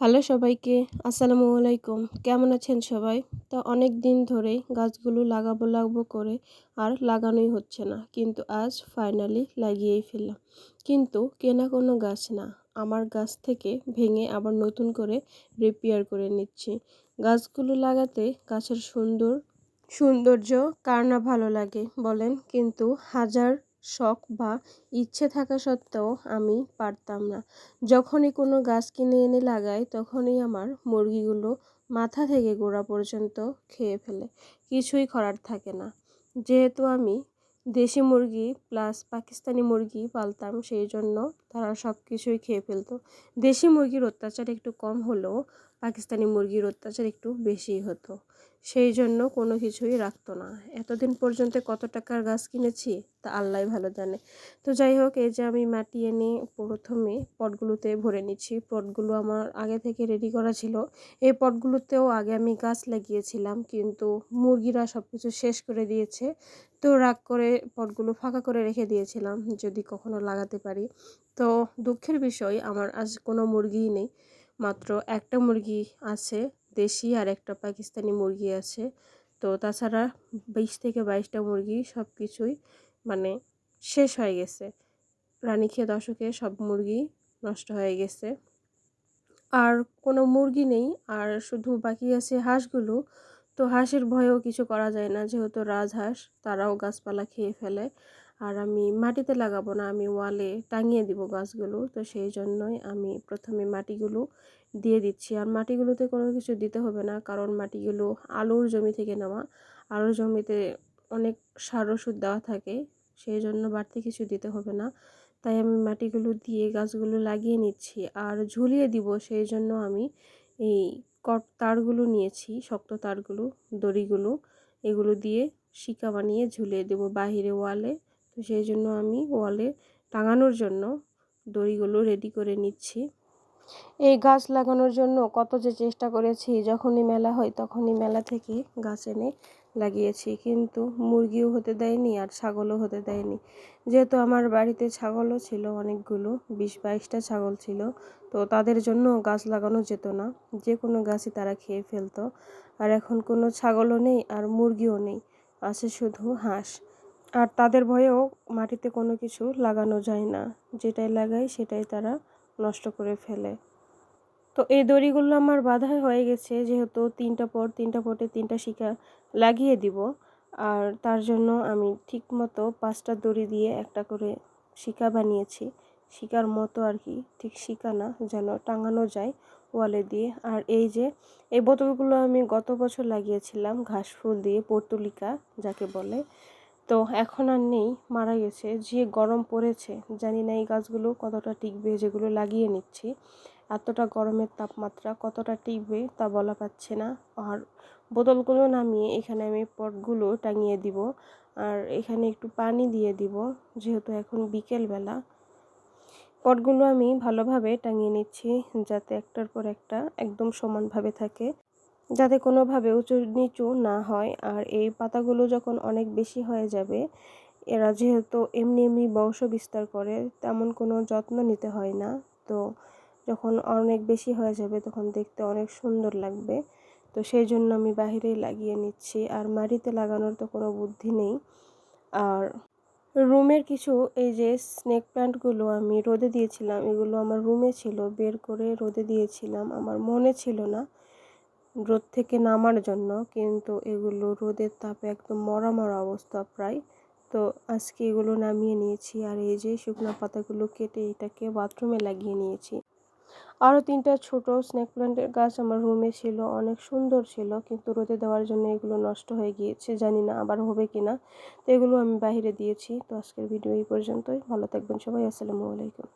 Hello সবাইকে, আসসালামু আলাইকুম। কেমন আছেন সবাই? তো অনেক দিন ধরে গাছগুলো লাগাবো লাগাবো করে আর লাগানোই হচ্ছে না, কিন্তু আজ ফাইনালি লাগিয়েই ফেললাম। কিন্তু কেনা কোনো গাছ না, আমার গাছ থেকে ভেঙে আবার নতুন করে রিপেয়ার করে নিচ্ছি। গাছগুলো লাগাতে গাছের সুন্দর সৌন্দর্য কার না ভালো লাগে বলেন, কিন্তু হাজার শখ বা ইচ্ছে থাকা সত্ত্বেও আমি পারতাম না। যখনই কোনো গাছ কিনে এনে লাগাই, তখনই আমার মুরগিগুলো মাথা থেকে গোড়া পর্যন্ত খেয়ে ফেলে। কিছুই করার থাকে না। যেহেতু আমি দেশি মুরগি প্লাস পাকিস্তানি মুরগি পালতাম, সেই জন্য তারা সব কিছুই খেয়ে ফেলতো। দেশি মুরগির অত্যাচার একটু কম হলেও পাকিস্তানি মুরগির অত্যাচার একটু বেশি হতো। সেই জন্য কোনো কিছুই রাখতো না। এতদিন পর্যন্ত কত টাকার গাছ কিনেছি তা আল্লাহ ভালো জানে। তো যাই হোক, এই যে আমি মাটি এনে প্রথমে পটগুলোতে ভরে নিচ্ছি। পটগুলো আমার আগে থেকে রেডি করা ছিল। এই পটগুলোতেও আগে আমি গাছ লাগিয়েছিলাম, কিন্তু মুরগিরা সব কিছু শেষ করে দিয়েছে। তো রাগ করে পটগুলো ফাঁকা করে রেখে দিয়েছিলাম, যদি কখনো লাগাতে পারি। তো দুঃখের বিষয়, আমার আজ কোনো মুরগিই নেই। মাত্র একটা মুরগি আছে দেশি আর একটা পাকিস্তানি মুরগি আছে। তো তাছাড়া বিশ থেকে বাইশটা মুরগি সব কিছুই মানে শেষ হয়ে গেছে। রানী খেয়ে দশকে সব মুরগি নষ্ট হয়ে গেছে। আর কোনো মুরগি নেই, আর শুধু বাকি আছে হাঁসগুলো। তো হাঁসের ভয়েও কিছু করা যায় না, যেহেতু রাজহাঁস, তারাও গাছপালা খেয়ে ফেলে। আর আমি মাটিতে লাগাবো না, আমি ওয়ালে টাঙিয়ে দিব গাছগুলো। তো সেই জন্যই আমি প্রথমে মাটিগুলো দিয়ে দিচ্ছি। আর মাটিগুলোতে কোনো কিছু দিতে হবে না, কারণ মাটিগুলো আলুর জমি থেকে নেওয়া। আলুর জমিতে অনেক সার ওষুধ দেওয়া থাকে, সেই জন্য বাড়তি কিছু দিতে হবে না। তাই আমি মাটিগুলো দিয়ে গাছগুলো লাগিয়ে নিচ্ছি আর ঝুলিয়ে দিব। সেই জন্য আমি এই কট তারগুলো নিয়েছি, শক্ত তারগুলো, দড়িগুলো, এগুলো দিয়ে শিকা বানিয়ে ঝুলিয়ে দেব বাহিরে ওয়ালে। তো সেই জন্য আমি ওয়ালে টাঙানোর জন্য দড়িগুলো রেডি করে নিচ্ছি। এই গাছ লাগানোর জন্য কত যে চেষ্টা করেছি, যখনই মেলা হয় তখনই মেলা থেকে গাছ এনে লাগিয়েছি। কিন্তু মুরগিও হতে দেয়নি আর ছাগলও হতে দেয়নি। যেহেতু আমার বাড়িতে ছাগলও ছিল, অনেকগুলো, বিশ বাইশটা ছাগল ছিল, তো তাদের জন্য গাছ লাগানো যেত না। যে কোনো গাছই তারা খেয়ে ফেলতো। আর এখন কোনো ছাগলও নেই আর মুরগিও নেই, আছে শুধু হাঁস। আর তাদের ভয়েও মাটিতে কোনো কিছু লাগানো যায় না। যেটাই লাগাই সেটাই তারা নষ্ট করে ফেলে। তো এই দড়িগুলো আমার বাধা হয়ে গেছে, যেহেতু তিনটা পর তিনটা পটে তিনটা শিকা লাগিয়ে দিব। আর তার জন্য আমি ঠিক মতো পাঁচটা দড়ি দিয়ে একটা করে শিকা বানিয়েছি। শিকার মতো আর কি, ঠিক শিকা না, যেন টাঙানো যায় ওয়ালে দিয়ে। আর এই যে, এই বোতলগুলো আমি গত বছর লাগিয়েছিলাম ঘাস ফুল দিয়ে পর্তুলিকা, যাকে বলে তো এখন আর নেই, মারা গেছে। যে গরম পড়েছে, জানি না এই গাছগুলো কতটা টিকবে, যেগুলো লাগিয়ে নিচ্ছি। এতটা গরমের তাপমাত্রা কতটা টিকবে তা বলা পাচ্ছে না। আর বোতলগুলো নামিয়ে এখানে আমি পটগুলো টাঙিয়ে দিব। আর এখানে একটু পানি দিয়ে দিব, যেহেতু এখন বিকেলবেলা। পটগুলো আমি ভালোভাবে টাঙিয়ে নিচ্ছি, যাতে একটার পর একটা একদম সমানভাবে থাকে। যাতে কোনোভাবে উঁচু নিচু না হয়। আর এই পাতাগুলো যখন অনেক বেশি হয়ে যাবে, এরা যেহেতু এমনি এমনি বংশ বিস্তার করে, তেমন কোনো যত্ন নিতে হয় না। তো যখন অনেক বেশি হয়ে যাবে, তখন দেখতে অনেক সুন্দর লাগবে। তো সেই জন্য আমি বাহিরেই লাগিয়ে নিচ্ছি। আর মাটিতে লাগানোর তো কোনো বুদ্ধি নেই। আর রুমের কিছু এই যে স্নেক প্ল্যান্টগুলো আমি রোদে দিয়েছিলাম, এগুলো আমার রুমে ছিল। বের করে রোদে দিয়েছিলাম। আমার মনে ছিল না রোদ থেকে নামার জন্য, কিন্তু এগুলো রোদের তাপে একদম মরা মরা অবস্থা প্রায়। তো আজকে এগুলো নামিয়ে নিয়েছি, আর এই যে শুকনো পাতাগুলো কেটে এটাকে বাথরুমে লাগিয়ে নিয়েছি। আরও তিনটা ছোট স্নেক প্ল্যান্টের গাছ আমার রুমে ছিল, অনেক সুন্দর ছিল, কিন্তু রোদে দেওয়ার জন্য এগুলো নষ্ট হয়ে গিয়েছে, জানি না আবার হবে কি না তো এগুলো আমি বাহিরে দিয়েছি। তো আজকের ভিডিও এই পর্যন্তই। ভালো থাকবেন সবাই, আসসালামু আলাইকুম।